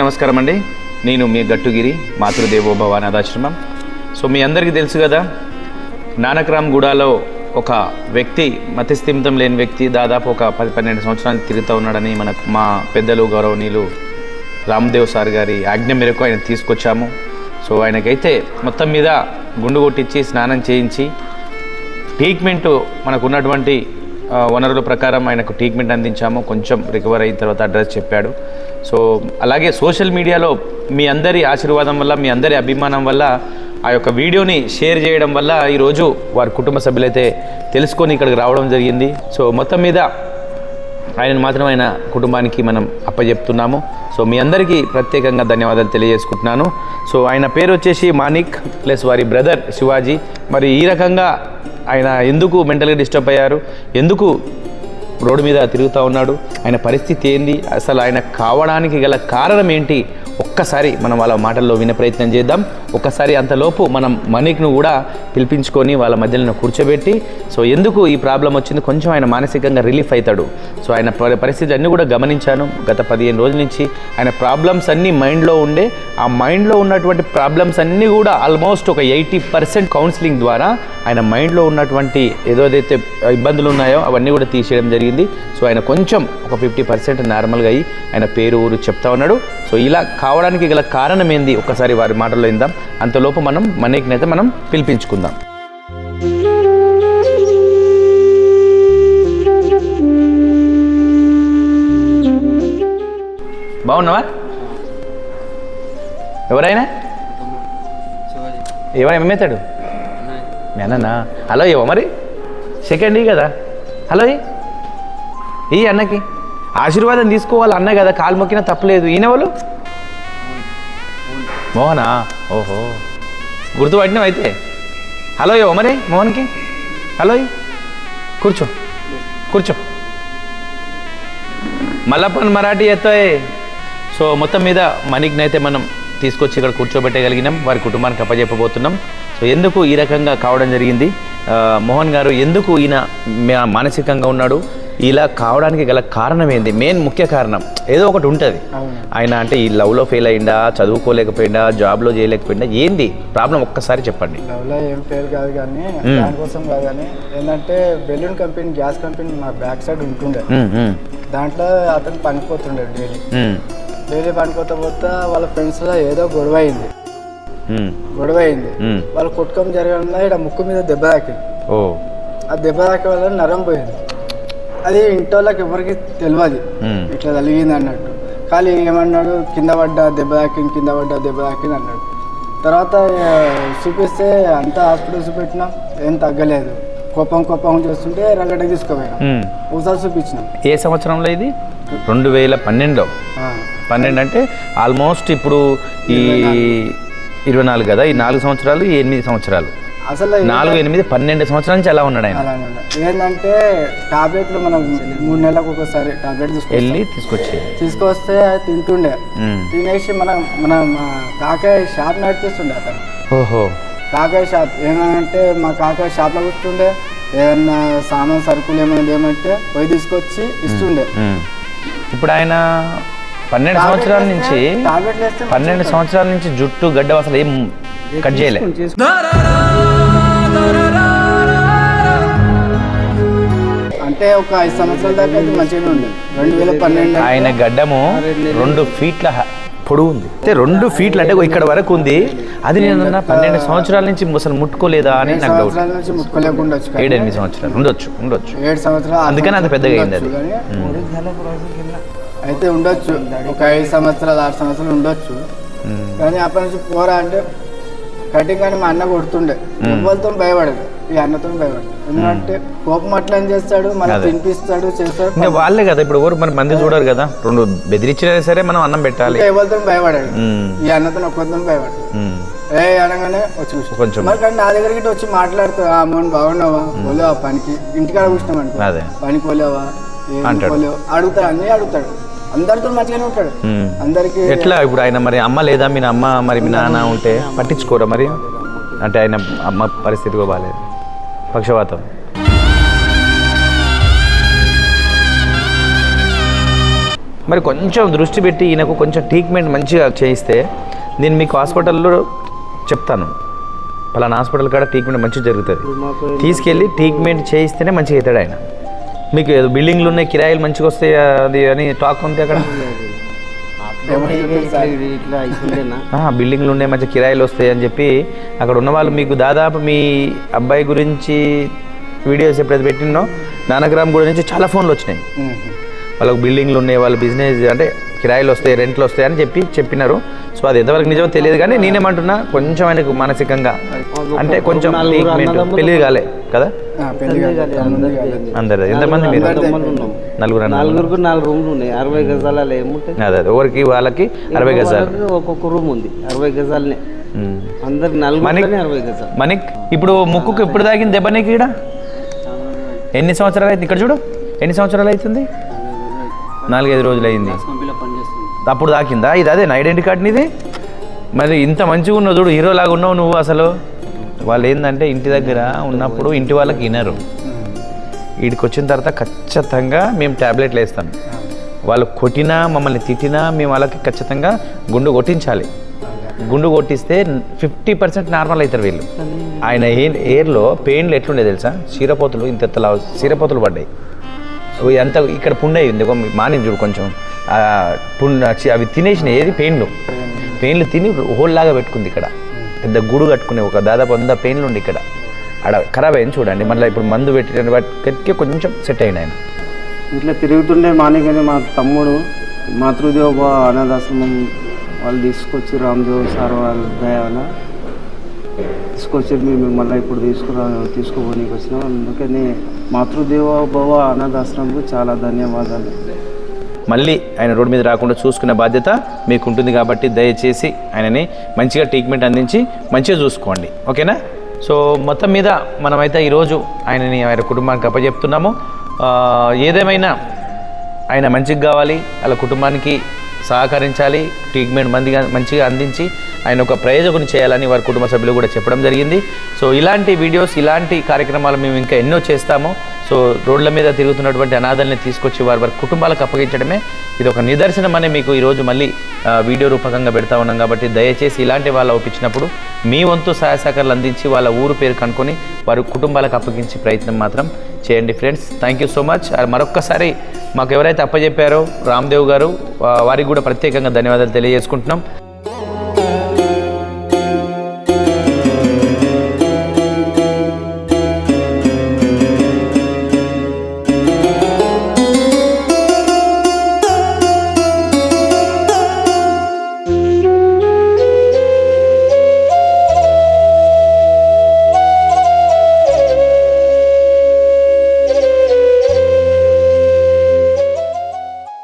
నమస్కారం అండి నేను మీ గట్టుగిరి మాతృదేవోభవ అనాథాశ్రమం. సో మీ అందరికీ తెలుసు కదా నానక్రామ్ గూడాలో ఒక వ్యక్తి మతిస్థిమితం లేని వ్యక్తి దాదాపు ఒక పది పన్నెండు సంవత్సరాలు తిరుగుతూ ఉన్నాడని మనకు మా పెద్దలు గౌరవనీయులు రామ్దేవ్ సార్ గారి ఆజ్ఞ మేరకు ఆయన తీసుకొచ్చాము. సో ఆయనకైతే మొత్తం మీద గుండు కొట్టించి స్నానం చేయించి ట్రీట్మెంట్ మనకు ఉన్నటువంటి వనరుల ప్రకారం ఆయనకు ట్రీట్మెంట్ అందించాము. కొంచెం రికవర్ అయిన తర్వాత అడ్రస్ చెప్పాడు. సో అలాగే సోషల్ మీడియాలో మీ అందరి ఆశీర్వాదం వల్ల మీ అందరి అభిమానం వల్ల ఆ యొక్క వీడియోని షేర్ చేయడం వల్ల ఈరోజు వారి కుటుంబ సభ్యులైతే తెలుసుకొని ఇక్కడికి రావడం జరిగింది. సో మొత్తం మీద ఆయనను మాత్రం ఆయన కుటుంబానికి మనం అప్పచెప్తున్నాము సో మీ అందరికీ ప్రత్యేకంగా ధన్యవాదాలు తెలియజేసుకుంటున్నాను. సో ఆయన పేరు వచ్చేసి మానిక్ ప్లస్ వారి బ్రదర్ శివాజీ. మరి ఈ రకంగా ఆయన ఎందుకు మెంటల్గా డిస్టర్బ్ అయ్యారు? ఎందుకు రోడ్డు మీద తిరుగుతూ ఉన్నాడు? ఆయన పరిస్థితి ఏంది? అసలు ఆయన కావడానికి గల కారణం ఏంటి? ఒక్కసారి మనం వాళ్ళ మాటల్లో వినే ప్రయత్నం చేద్దాం. ఒక్కసారి అంతలోపు మనం మనీక్ను కూడా పిలిపించుకొని వాళ్ళ మధ్యలో కూర్చోబెట్టి సో ఎందుకు ఈ ప్రాబ్లం వచ్చింది? కొంచెం ఆయన మానసికంగా రిలీఫ్ అవుతాడు సో ఆయన పరి- పరిస్థితి అన్నీ కూడా గమనించాను. గత పదిహేను రోజుల నుంచి ఆయన ప్రాబ్లమ్స్ అన్నీ మైండ్లో ఉండే ఆ మైండ్లో ఉన్నటువంటి ప్రాబ్లమ్స్ అన్నీ కూడా ఆల్మోస్ట్ ఒక ఎయిటీ పర్సెంట్ కౌన్సిలింగ్ ద్వారా ఆయన మైండ్లో ఉన్నటువంటి ఏదోదైతే ఇబ్బందులు ఉన్నాయో అవన్నీ కూడా తీసేయడం జరిగింది. సో ఆయన కొంచెం ఒక ఫిఫ్టీ పర్సెంట్ నార్మల్గా అయ్యి ఆయన పేరు ఊరు చెప్తా ఉన్నాడు. సో ఇలా కావడానికి గల కారణం ఏంది ఒక్కసారి వారి మాటల్లో ఇందాం అంతలోపు మనం మనీకినైతే మనం పిలిపించుకుందాం. బాగున్నావా? ఎవరైనా? ఎవరైనా ఏమవుతాడు నేనన్నా హలో ఇవ్వ మరి? సెకండ్ ఈ కదా. హలో ఈ. ఈ అన్నకి? ఆశీర్వాదం తీసుకోవాలి అన్న కదా కాలు మొక్కినా తప్పలేదు. ఈయన వాళ్ళు మోహనా? ఓహో. గుర్తుపట్టినావు అయితే? హలో యో మరి మోహన్కి? హలో కూర్చో. కూర్చో. మల్లప్పన్ మరాఠీ ఎత్తాయి. సో మొత్తం మీద మణిక్ని అయితే మనం తీసుకొచ్చి ఇక్కడ కూర్చోబెట్టగలిగినాం. వారి కుటుంబానికి అప్పచెప్పబోతున్నాం సో ఎందుకు ఈ రకంగా కావడం జరిగింది? మోహన్ గారు ఎందుకు ఈయన మానసికంగా ఉన్నాడు? ఇలా కావడానికి గల కారణం ఏంది? మెయిన్ ముఖ్య కారణం. ఏదో ఒకటి ఉంటుంది. ఆయన అంటే ఈ లవ్లో ఫెయిల్ అయిందా చదువుకోలేకపోయిందా జాబ్లో చేయలేకపోయిందా ఏంది? ప్రాబ్లం ఒక్కసారి చెప్పండి. లవ్లో ఏం పేరు కాదు కానీ. దానికోసం కాదు కానీ ఏంటంటే బెలూన్ కంపెనీ గ్యాస్ కంపెనీ మా బ్యాక్ సైడ్ ఉంటుండే. దాంట్లో అతను పనిపోతుండే డైలీ డైలీ పనిపోతా పోతా వాళ్ళ ఫ్రెండ్స్లో ఏదో గొడవ అయింది. గొడవ అయింది. వాళ్ళు కొట్టుకొని జరగడంలో ఇక్కడ ముక్కు మీద దెబ్బ తాకింది. ఓ. ఆ దెబ్బ తాకే వల్ల నరం పోయింది. అది ఇంటోళ్ళకి ఎవరికి తెలియదు ఇట్లా తలిగింది అన్నట్టు. కానీ ఏమన్నాడు? కింద పడ్డా దెబ్బ తాకింది కింద పడ్డా దెబ్బ తాకింది అన్నాడు. తర్వాత చూపిస్తే అంతా హాస్పిటల్ చూపెట్టినా ఏం తగ్గలేదు. కోపం కోపం చేస్తుంటే రగడ ఉమ్. ఒకసారి చూపించినాం. ఏ సంవత్సరంలో ఇది? రెండు వేల పన్నెండులో. ఆ, పన్నెండు అంటే ఆల్మోస్ట్ ఇప్పుడు ఈ ఇరవై నాలుగు. కదా? ఈ నాలుగు సంవత్సరాలు ఎనిమిది సంవత్సరాలు. అసలు నాలుగు ఎనిమిది పన్నెండు సంవత్సరాల నుంచి ఎలా ఉన్నాడు ఆయన. ఏంటంటే టాబ్లెట్లు మనం మూడు నెలలకు ఒకసారి టాబ్లెట్ తీసుకొస్తాం. వెళ్ళి తీసుకొచ్చి. తీసుకొస్తే అది తింటుండే. తినేసి మనం మన కాకాయ షాప్ నడిపిస్తుండే అతను. ఓహో. కాకాయ షాప్ ఏమంటే మా కాకాయ షాప్లో కూర్చుండే. ఏదన్నా సామాన్ సరుకులు ఏమైనా ఏమంటే పోయి తీసుకొచ్చి ఇస్తుండే. ఇప్పుడు ఆయన పన్నెండు సంవత్సరాల నుంచి పన్నెండు సంవత్సరాల నుంచి జుట్టు గడ్డ అసలు ఏం కట్ చేయలే. అంటే ఒక ఐదు సంవత్సరాల దాకా అయితే మంచిగానే ఉండే రెండు వేల పన్నెండు ఆయన గడ్డము రెండు ఫీట్ల పొడవు ఉంది. అంటే రెండు ఫీట్లు అంటే ఇక్కడ వరకు ఉంది. అది నేను పన్నెండు సంవత్సరాల నుంచి అసలు ముట్టుకోలేదా అని నాకు డౌట్ నుంచి ముట్టుకోలేకుండా వచ్చి ఏడు ఎనిమిది సంవత్సరాలు. ఉండొచ్చు ఉండొచ్చు. ఏడు సంవత్సరాలు అందుకని అంత పెద్దగా అయింది అది. అయితే ఉండొచ్చు. ఒక ఐదు సంవత్సరాలు ఆరు సంవత్సరాలు ఉండొచ్చు. కానీ అప్పటి నుంచి పోరా అంటే కటింగ్ అని మా అన్న కొడుతుండే. ఎవరితో భయపడదు. ఈ అన్నతో భయపడదు. ఎందుకంటే కోపం అట్లా చేస్తాడు? అదే. తినిపిస్తాడు చేస్తాడు వాళ్ళే కదా ఇప్పుడు ఎవరు మరి మంది చూడరు కదా. రెండు బెదిరించినా సరే మనం అన్నం పెట్టాలి. ఎవరితో భయపడాడు. ఈ అన్నతో ఒక్కరితో భయపడదు. ఏ అనగానే వచ్చి కొంచెం. మరి కానీ నా దగ్గరికి వచ్చి మాట్లాడుతావు ఆ అమ్మని బాగున్నావా? పోలేవా పనికి? ఇంటికాడ కూర్చున్నాం అనుకో. పనికి అంటాడు. పోలేవు? అడుగుతాడు అన్నీ అడుగుతాడు. అందరితో మంచిగానే ఉంటాడు. అందరికి ఎట్లా ఇప్పుడు ఆయన మరి అమ్మ లేదా? మీ అమ్మ మరి మీ నాన్న ఉంటే పట్టించుకోరా మరి? అంటే ఆయన అమ్మ పరిస్థితి కూడా బాగాలేదు పక్షవాతం మరి కొంచెం దృష్టి పెట్టి ఈయనకు కొంచెం ట్రీట్మెంట్ మంచిగా చేయిస్తే నేను మీకు హాస్పిటల్లో చెప్తాను. పలానా హాస్పిటల్ కాడ ట్రీట్మెంట్ మంచిగా జరుగుతుంది. తీసుకెళ్ళి ట్రీట్మెంట్ చేయిస్తేనే మంచిగా అవుతాడు ఆయన. మీకు ఏదో బిల్డింగ్లు ఉన్నాయి కిరాయిలు మంచిగా వస్తాయి అది అని టాక్ ఉంది అక్కడ? బిల్డింగ్లు ఉన్నాయి మంచి కిరాయిలు వస్తాయి అని చెప్పి అక్కడ ఉన్న వాళ్ళు మీకు దాదాపు మీ అబ్బాయి గురించి వీడియోస్ ఎప్పుడైతే పెట్టినో నానగ్రామ్ గురించి చాలా ఫోన్లు వచ్చినాయి. వాళ్ళకు బిల్డింగ్లు ఉన్నాయి వాళ్ళ బిజినెస్ అంటే కిరాయిలు వస్తాయి రెంట్లు వస్తాయి అని చెప్పి చెప్పినారు. సో అది ఎంతవరకు నిజమో తెలియదు కానీ నేనేమంటున్నా కొంచెం ఆయనకు మానసికంగా అంటే కొంచెం పెళ్ళి కాలే కదా. అందరు ఎంతమంది మీరు? నలుగురు అన్న నలుగురికి నాలుగు రూమ్లు ఉన్నాయి. అరవై గజాల ఏముంటాయి? అదే ఎవరికి? వాళ్ళకి అరవై గజాలు. ఒక్కొక్క రూమ్ ఉంది. అరవై గజాలనే. ఉమ్. అందరికి నలుగురు అరవై గజాలు. మనకి ఇప్పుడు ముక్కుకు ఎప్పుడు తాగింది దెబ్బ నీకు ఈడ? ఎన్ని సంవత్సరాలు అయితే ఇక్కడ చూడు. ఎన్ని సంవత్సరాలు అవుతుంది? నాలుగైదు రోజులు అయింది. అప్పుడు దాకిందా? ఇది అదే నా ఐడెంటి కార్డ్ నీది? మరి ఇంత మంచిగా ఉన్నావు చూడు హీరోలాగా ఉన్నావు నువ్వు అసలు. వాళ్ళు ఏంటంటే ఇంటి దగ్గర ఉన్నప్పుడు ఇంటి వాళ్ళకి వినరు. వీడికి వచ్చిన తర్వాత ఖచ్చితంగా మేము ట్యాబ్లెట్లు వేస్తాం. వాళ్ళు కొట్టినా మమ్మల్ని తిట్టినా మేము వాళ్ళకి ఖచ్చితంగా గుండు కొట్టించాలి. గుండు కొట్టిస్తే ఫిఫ్టీ పర్సెంట్ నార్మల్ అవుతారు వీళ్ళు. ఆయన ఎయిర్ ఎయిర్లో పెయిన్లు ఎట్లుండే తెలుసా? చీరపోతులు ఇంత ఎత్తలా చీరపోతులు పడ్డాయి. అవి అంత ఇక్కడ పుండె ఉంది ఒక మాని చూడు కొంచెం. అవి తినేసిన ఏది? పెయిన్లు. పెయిన్లు తిని హోల్ లాగా పెట్టుకుంది ఇక్కడ. పెద్ద గూడు కట్టుకునే ఒక దాదాపు వంద పెయిన్లు ఉండి ఇక్కడ. ఆడ ఖరాబ్ అయింది చూడండి. మళ్ళీ ఇప్పుడు మందు పెట్టి వాటికి కొంచెం సెట్ అయిన ఆయన. ఇట్లా తిరుగుతుండే మానేకనే మా తమ్ముడు మాతృదేవ అనాథాశ్రమం వాళ్ళు తీసుకొచ్చి రామ్దేవ్ సార్ వాళ్ళ దయాల తీసుకొచ్చి మేము మళ్ళీ ఇప్పుడు తీసుకురా తీసుకుపోనీకి వచ్చినాం. అందుకని మాతృదేవ భవ అనాథాశ్రమంకు చాలా ధన్యవాదాలు. మళ్ళీ ఆయన రోడ్డు మీద రాకుండా చూసుకునే బాధ్యత మీకు ఉంటుంది కాబట్టి దయచేసి ఆయనని మంచిగా ట్రీట్మెంట్ అందించి మంచిగా చూసుకోండి. ఓకేనా? సో మొత్తం మీద మనమైతే ఈరోజు ఆయనని ఆయన కుటుంబానికి అప్పచెప్తున్నాము. ఏదేమైనా ఆయన మంచిగా కావాలి వాళ్ళ కుటుంబానికి సహకరించాలి ట్రీట్మెంట్ మందిగా మంచిగా అందించి ఆయన ఒక ప్రయోజకుని చేయాలని వారి కుటుంబ సభ్యులు కూడా చెప్పడం జరిగింది. సో ఇలాంటి వీడియోస్ ఇలాంటి కార్యక్రమాలు మేము ఇంకా ఎన్నో చేస్తాము. సో రోడ్ల మీద తిరుగుతున్నటువంటి అనాథల్ని తీసుకొచ్చి వారి వారి కుటుంబాలకు అప్పగించడమే ఇది ఒక నిదర్శనం అనే మీకు ఈరోజు మళ్ళీ వీడియో రూపకంగా పెడతా ఉన్నాం కాబట్టి దయచేసి ఇలాంటి వాళ్ళు ఒప్పించినప్పుడు మీ వంతు సహాయ సహకారాలు అందించి వాళ్ళ ఊరు పేరు కనుక్కొని వారి కుటుంబాలకు అప్పగించే ప్రయత్నం మాత్రం చేయండి friends. Thank you so much. మరొక్కసారి మాకు ఎవరైతే అప్పచెప్పారో రామ్దేవ్ గారు వారికి కూడా ప్రత్యేకంగా ధన్యవాదాలు తెలియజేసుకుంటున్నాం.